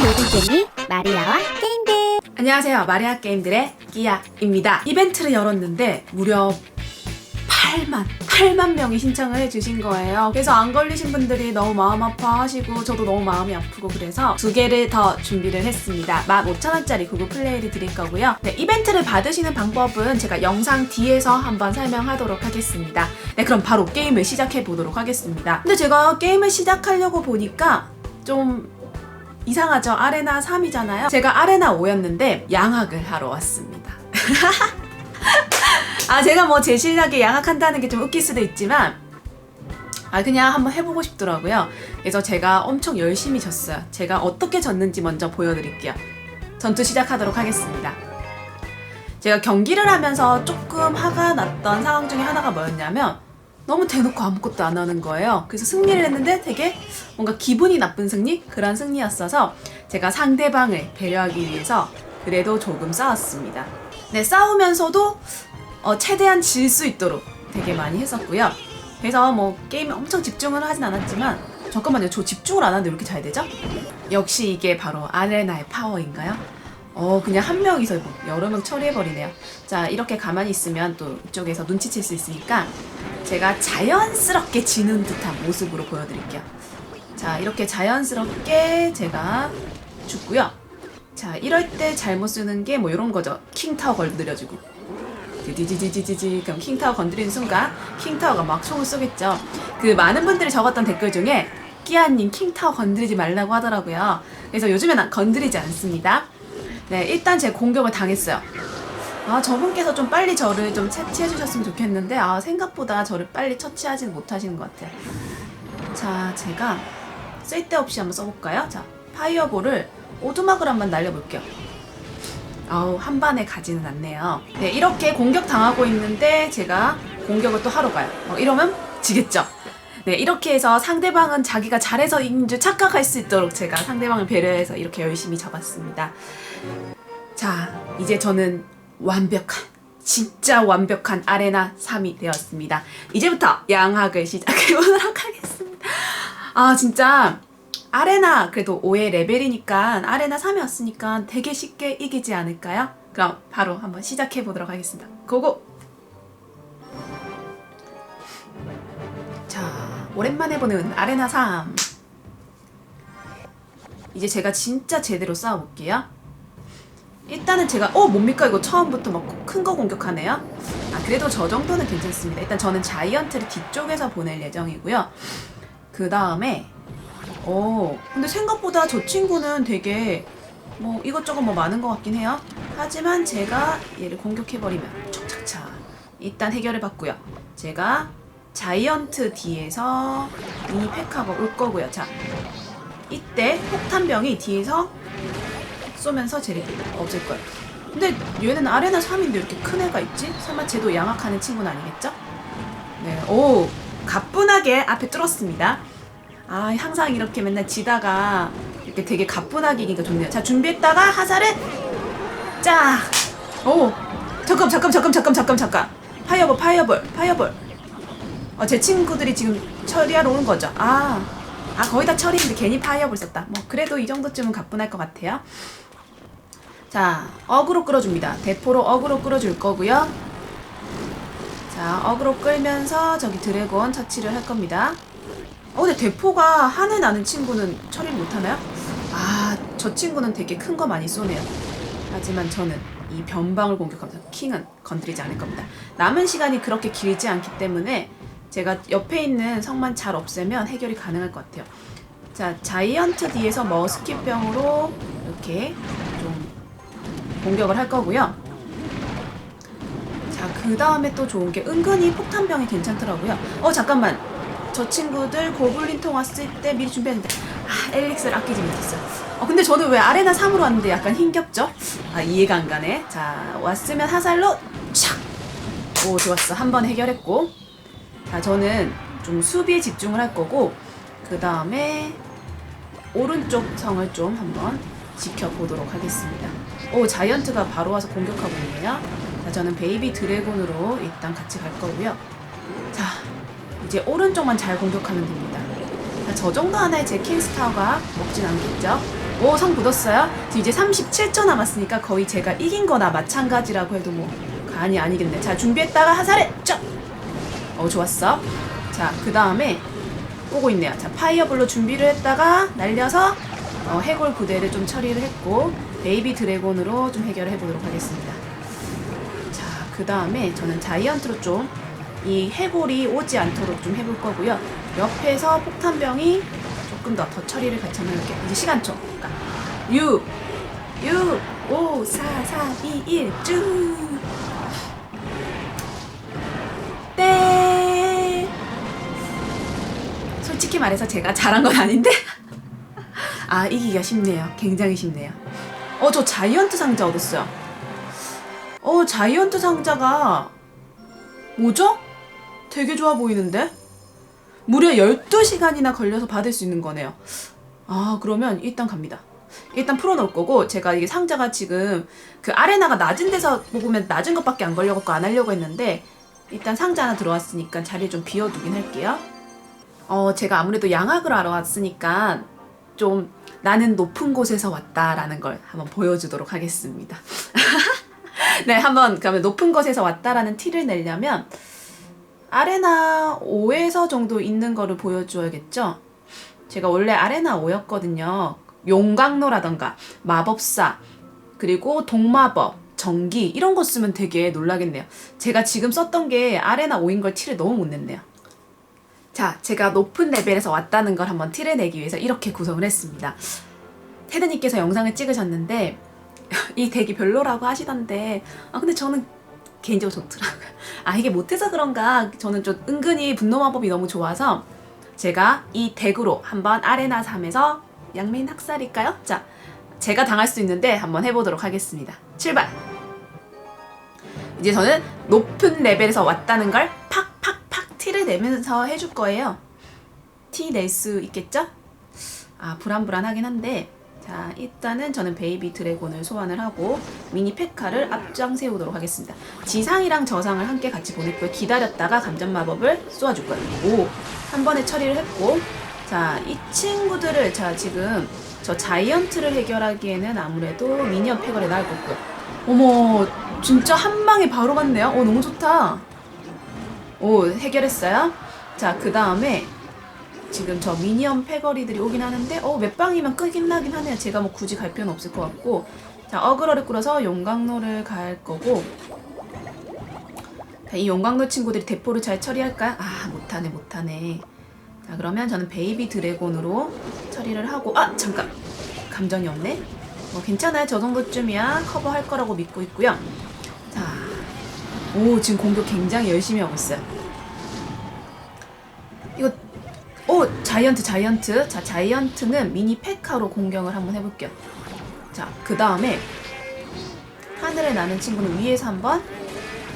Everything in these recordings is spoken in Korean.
모든 게임이 마리아와 게임들 안녕하세요. 마리아 게임들의 끼야입니다. 이벤트를 열었는데 무려 8만, 8만 명이 신청을 해주신 거예요. 그래서 안 걸리신 분들이 너무 마음 아파하시고 저도 너무 마음이 아프고 그래서 두 개를 더 준비를 했습니다. 15,000원짜리 구글 플레이를 드릴 거고요. 네, 이벤트를 받으시는 방법은 제가 영상 뒤에서 한번 설명하도록 하겠습니다. 네, 그럼 바로 게임을 시작해 보도록 하겠습니다. 근데 제가 게임을 시작하려고 보니까 좀 이상하죠? 아레나 3이잖아요. 제가 아레나 5였는데 양악을 하러 왔습니다. 아 제가 뭐 제 실력에 양악한다는 게 좀 웃길 수도 있지만 아 그냥 한번 해보고 싶더라고요. 그래서 제가 엄청 열심히 졌어요. 제가 어떻게 졌는지 먼저 보여드릴게요. 전투 시작하도록 하겠습니다. 제가 경기를 하면서 조금 화가 났던 상황 중에 하나가 뭐였냐면 너무 대놓고 아무것도 안 하는 거예요. 그래서 승리를 했는데 되게 뭔가 기분이 나쁜 승리? 그런 승리였어서 제가 상대방을 배려하기 위해서 그래도 조금 싸웠습니다. 네, 싸우면서도 어, 최대한 질 수 있도록 되게 많이 했었고요. 그래서 뭐 게임에 엄청 집중을 하진 않았지만 잠깐만요. 저 집중을 안 하는데 왜 이렇게 잘 되죠? 역시 이게 바로 아레나의 파워인가요? 어 그냥 한 명이서 뭐 여러 명 처리해버리네요. 자 이렇게 가만히 있으면 또 이쪽에서 눈치챌 수 있으니까 제가 자연스럽게 지는 듯한 모습으로 보여드릴게요. 자 이렇게 자연스럽게 제가 죽고요. 자 이럴 때 잘못 쓰는 게 뭐 이런 거죠. 킹타워 건드려주고 디디디디디디 그럼 킹타워 건드리는 순간 킹타워가 막 총을 쏘겠죠. 그 많은 분들이 적었던 댓글 중에 끼아님 킹타워 건드리지 말라고 하더라고요. 그래서 요즘엔 건드리지 않습니다. 네 일단 제 공격을 당했어요. 아 저분께서 좀 빨리 저를 좀 채취해 주셨으면 좋겠는데 아 생각보다 저를 빨리 처치하지 못하시는 것 같아요. 자 제가 쓸데없이 한번 써볼까요? 자 파이어볼을 오두막을 한번 날려볼게요. 아우 한 반에 가지는 않네요. 네 이렇게 공격 당하고 있는데 제가 공격을 또 하러 가요. 어, 이러면 지겠죠. 네 이렇게 해서 상대방은 자기가 잘해서 이긴 줄 착각할 수 있도록 제가 상대방을 배려해서 이렇게 열심히 잡았습니다. 자 이제 저는 완벽한 진짜 완벽한 아레나 3이 되었습니다. 이제부터 양학을 시작해 보도록 하겠습니다. 아 진짜 아레나 그래도 5의 레벨이니까 아레나 3이었으니까 되게 쉽게 이기지 않을까요? 그럼 바로 한번 시작해 보도록 하겠습니다. 고고! 자, 오랜만에 보는 아레나 3. 이제 제가 진짜 제대로 싸워볼게요. 일단은 제가 어 뭡니까 이거 처음부터 막 큰 거 공격하네요. 아 그래도 저 정도는 괜찮습니다. 일단 저는 자이언트를 뒤쪽에서 보낼 예정이고요. 그 다음에 어 근데 생각보다 저 친구는 되게 뭐 이것저것 뭐 많은 것 같긴 해요. 하지만 제가 얘를 공격해버리면 촉착착 일단 해결을 받고요. 제가 자이언트 뒤에서 이 페카가 올 거고요. 자 이때 폭탄병이 뒤에서 쏘면서 쟤를 없앨 거예요. 근데 얘는 아레나 3인데 이렇게 큰 애가 있지? 설마 쟤도 양악하는 친구는 아니겠죠? 네, 오 가뿐하게 앞에 뚫었습니다. 아 항상 이렇게 맨날 지다가 이렇게 되게 가뿐하게 이기니까 좋네요. 자 준비했다가 하사를 쫙. 오 잠깐 잠깐 잠깐 잠깐 잠깐 잠깐. 파이어볼 파이어볼 파이어볼. 어, 제 친구들이 지금 처리하러 오는 거죠. 아, 아 거의 다 처리인데 괜히 파이어볼 썼다. 뭐 그래도 이 정도쯤은 가뿐할 것 같아요. 자, 어그로 끌어줍니다. 대포로 어그로 끌어줄 거고요. 자, 어그로 끌면서 저기 드래곤 처치를 할 겁니다. 어, 근데 대포가 하늘 나는 친구는 처리를 못하나요? 아, 저 친구는 되게 큰 거 많이 쏘네요. 하지만 저는 이 변방을 공격하면서 킹은 건드리지 않을 겁니다. 남은 시간이 그렇게 길지 않기 때문에 제가 옆에 있는 성만 잘 없애면 해결이 가능할 것 같아요. 자, 자이언트 뒤에서 머스킷병으로 이렇게 좀 공격을 할 거고요. 자, 그 다음에 또 좋은 게 은근히 폭탄병이 괜찮더라고요. 어, 잠깐만. 저 친구들 고블린 통 왔을 때 미리 준비했는데, 아, 엘릭스를 아끼지 못했어요. 어, 근데 저는 왜 아레나 3으로 왔는데 약간 힘겹죠? 아, 이해가 안 가네. 자, 왔으면 하살로, 촥! 오, 좋았어. 한 번 해결했고. 자, 저는 좀 수비에 집중을 할 거고, 그 다음에 오른쪽 성을 좀 한번 지켜보도록 하겠습니다. 오, 자이언트가 바로 와서 공격하고 있네요. 자, 저는 베이비 드래곤으로 일단 같이 갈 거고요. 자, 이제 오른쪽만 잘 공격하면 됩니다. 자, 저 정도 하나의 제 킹스타워가 먹진 않겠죠? 오, 성 굳었어요? 이제 37초 남았으니까 거의 제가 이긴 거나 마찬가지라고 해도 뭐, 간이 아니겠네. 자, 준비했다가 하살해! 쩍! 어, 좋았어. 자, 그 다음에 오고 있네요. 자, 파이어블로 준비를 했다가 날려서 어, 해골 부대를 좀 처리를 했고, 베이비 드래곤으로 좀 해결을 해보도록 하겠습니다. 자, 그 다음에 저는 자이언트로 좀 이 해골이 오지 않도록 좀 해볼 거고요. 옆에서 폭탄병이 조금 더 더 처리를 같이 하면 이렇게 이제 시간초. 그러니까 6, 6, 5, 4, 4, 2, 1, 쭉. 땡. 솔직히 말해서 제가 잘한 건 아닌데. 아, 이기기가 쉽네요. 굉장히 쉽네요. 어, 저 자이언트 상자 얻었어요. 어, 자이언트 상자가 뭐죠? 되게 좋아 보이는데? 무려 12시간이나 걸려서 받을 수 있는 거네요. 아, 그러면 일단 갑니다. 일단 풀어놓을 거고, 제가 이게 상자가 지금 그 아레나가 낮은 데서 먹으면 낮은 것밖에 안 걸려갖고 안 하려고 했는데, 일단 상자 하나 들어왔으니까 자리 좀 비워두긴 할게요. 어, 제가 아무래도 양악을 하러 왔으니까 좀 나는 높은 곳에서 왔다라는 걸 한번 보여주도록 하겠습니다. 네, 한번 그러면 높은 곳에서 왔다라는 티를 내려면 아레나 5에서 정도 있는 거를 보여줘야겠죠? 제가 원래 아레나 5였거든요. 용광로라던가 마법사 그리고 동마법 전기 이런 거 쓰면 되게 놀라겠네요. 제가 지금 썼던 게 아레나 5인 걸 티를 너무 못 냈네요. 자, 제가 높은 레벨에서 왔다는 걸 한번 티를 내기 위해서 이렇게 구성을 했습니다. 테드님께서 영상을 찍으셨는데 이 덱이 별로라고 하시던데 아 근데 저는 개인적으로 좋더라고요. 아 이게 못해서 그런가 저는 좀 은근히 분노 마법이 너무 좋아서 제가 이 덱으로 한번 아레나 3에서 양메인 학살일까요? 자 제가 당할 수 있는데 한번 해보도록 하겠습니다. 출발! 이제 저는 높은 레벨에서 왔다는 걸 티를 내면서 해줄 거예요. 티 낼 수 있겠죠? 아 불안불안하긴 한데 자 일단은 저는 베이비 드래곤을 소환을 하고 미니 페카를 앞장 세우도록 하겠습니다. 지상이랑 저상을 함께 같이 거예요. 기다렸다가 감전 마법을 쏘아줄 거예요. 오! 한 번에 처리를 했고 자 이 친구들을 자 지금 저 자이언트를 해결하기에는 아무래도 미니언 패거리 나을 것 같고요. 어머 진짜 한 방에 바로 갔네요. 어 너무 좋다. 오 해결했어요. 자 그 다음에 지금 저 미니언 패거리들이 오긴 하는데 어 몇 방이면 끄긴 나긴 하네요. 제가 뭐 굳이 갈 필요는 없을 것 같고 자 어그러를 끌어서 용광로를 갈 거고 자, 이 용광로 친구들이 대포를 잘 처리할까요? 아 못하네 못하네. 자 그러면 저는 베이비 드래곤으로 처리를 하고 아 잠깐 감정이 없네. 뭐 괜찮아요. 저 정도쯤이야 커버할 거라고 믿고 있고요. 자, 오 지금 공격 굉장히 열심히 하고 있어요. 이거 오 자이언트 자이언트 자 자이언트는 미니 페카로 공격을 한번 해볼게요. 자그 다음에 하늘에 나는 친구는 위에서 한번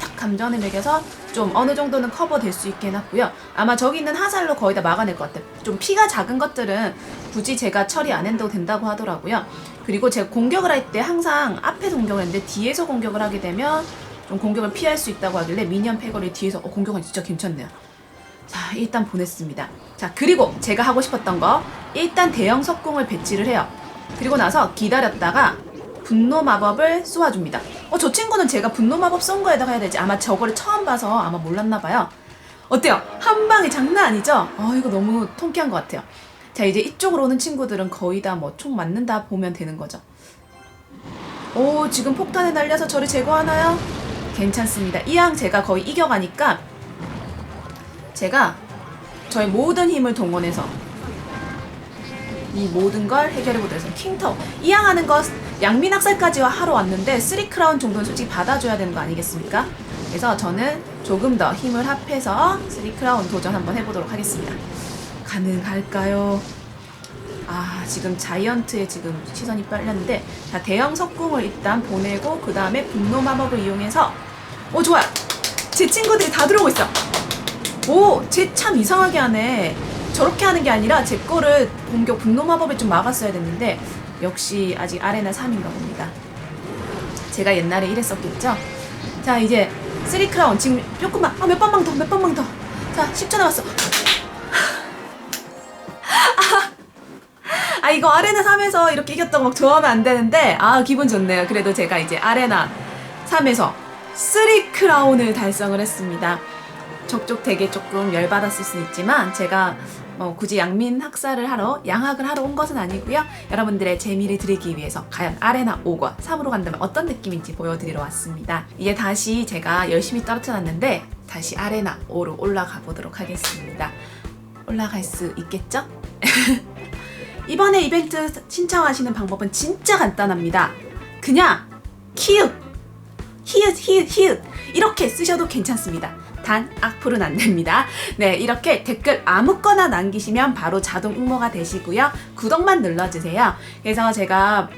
탁 감전을 매겨서 좀 어느 정도는 커버될 수 있게 해놨고요. 아마 저기 있는 화살로 거의 다 막아낼 것 같아요. 좀 피가 작은 것들은 굳이 제가 처리 안 해도 된다고 하더라고요. 그리고 제가 공격을 할 때 항상 앞에서 공격을 했는데 뒤에서 공격을 하게 되면 좀 공격을 피할 수 있다고 하길래 미니언 패거리 뒤에서 어, 공격은 진짜 괜찮네요. 자, 일단 보냈습니다. 자, 그리고 제가 하고 싶었던 거 일단 대형 석궁을 배치를 해요. 그리고 나서 기다렸다가 분노 마법을 쏘아줍니다. 어, 저 친구는 제가 분노 마법 쏜 거에다가 해야 되지. 아마 저거를 처음 봐서 아마 몰랐나 봐요. 어때요? 한 방에 장난 아니죠? 어, 이거 너무 통쾌한 것 같아요. 자, 이제 이쪽으로 오는 친구들은 거의 다 뭐 총 맞는다 보면 되는 거죠. 오, 지금 폭탄에 날려서 저를 제거하나요? 괜찮습니다. 이왕 제가 거의 이겨가니까 제가 저의 모든 힘을 동원해서 이 모든 걸 해결해보도록 하겠습니다. 킹타워. 이왕 하는 거 양민학살까지 하러 왔는데 쓰리 크라운 정도는 솔직히 받아줘야 되는 거 아니겠습니까? 그래서 저는 조금 더 힘을 합해서 쓰리 크라운 도전 한번 해보도록 하겠습니다. 가능할까요? 아 지금 자이언트에 지금 시선이 빨렸는데 자 대형 석궁을 일단 보내고 그 다음에 분노 마법을 이용해서 오 좋아요 제 친구들이 다 들어오고 있어. 오쟤 참 이상하게 하네. 저렇게 하는 게 아니라 제 거를 공격 분노 마법을 좀 막았어야 됐는데 역시 아직 아레나 3인가 봅니다. 제가 옛날에 이랬었겠죠? 자 이제 쓰리 크라운 지금 조금만 아, 몇 번만 더몇 번만 더자 10초 남았어 아 이거 아레나 3에서 이렇게 이겼다고 막 좋아하면 안 되는데 아 기분 좋네요. 그래도 제가 이제 아레나 3에서 3 크라운을 달성을 했습니다. 족족 되게 조금 열받았을 수는 있지만 제가 뭐 굳이 양민 학살을 하러 양학을 하러 온 것은 아니고요. 여러분들의 재미를 드리기 위해서 과연 아레나 5과 3으로 간다면 어떤 느낌인지 보여드리러 왔습니다. 이제 다시 제가 열심히 떨어뜨렸는데 다시 아레나 5로 올라가 보도록 하겠습니다. 올라갈 수 있겠죠? 이번에 이벤트 신청하시는 방법은 진짜 간단합니다. 그냥 키읔, 히읗, 히읗, 히읗 이렇게 쓰셔도 괜찮습니다. 단 악플은 안 됩니다. 네, 이렇게 댓글 아무거나 남기시면 바로 자동 응모가 되시고요. 구독만 눌러주세요. 그래서 제가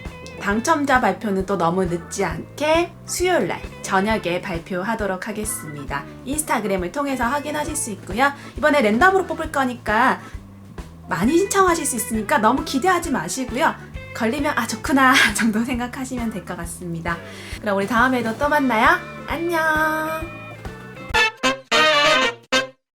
당첨자 발표는 또 너무 늦지 않게 수요일 날 저녁에 발표하도록 하겠습니다. 인스타그램을 통해서 확인하실 수 있고요. 이번에 랜덤으로 뽑을 거니까 많이 신청하실 수 있으니까 너무 기대하지 마시고요. 걸리면 아 좋구나 정도 생각하시면 될 것 같습니다. 그럼 우리 다음에도 또 만나요. 안녕.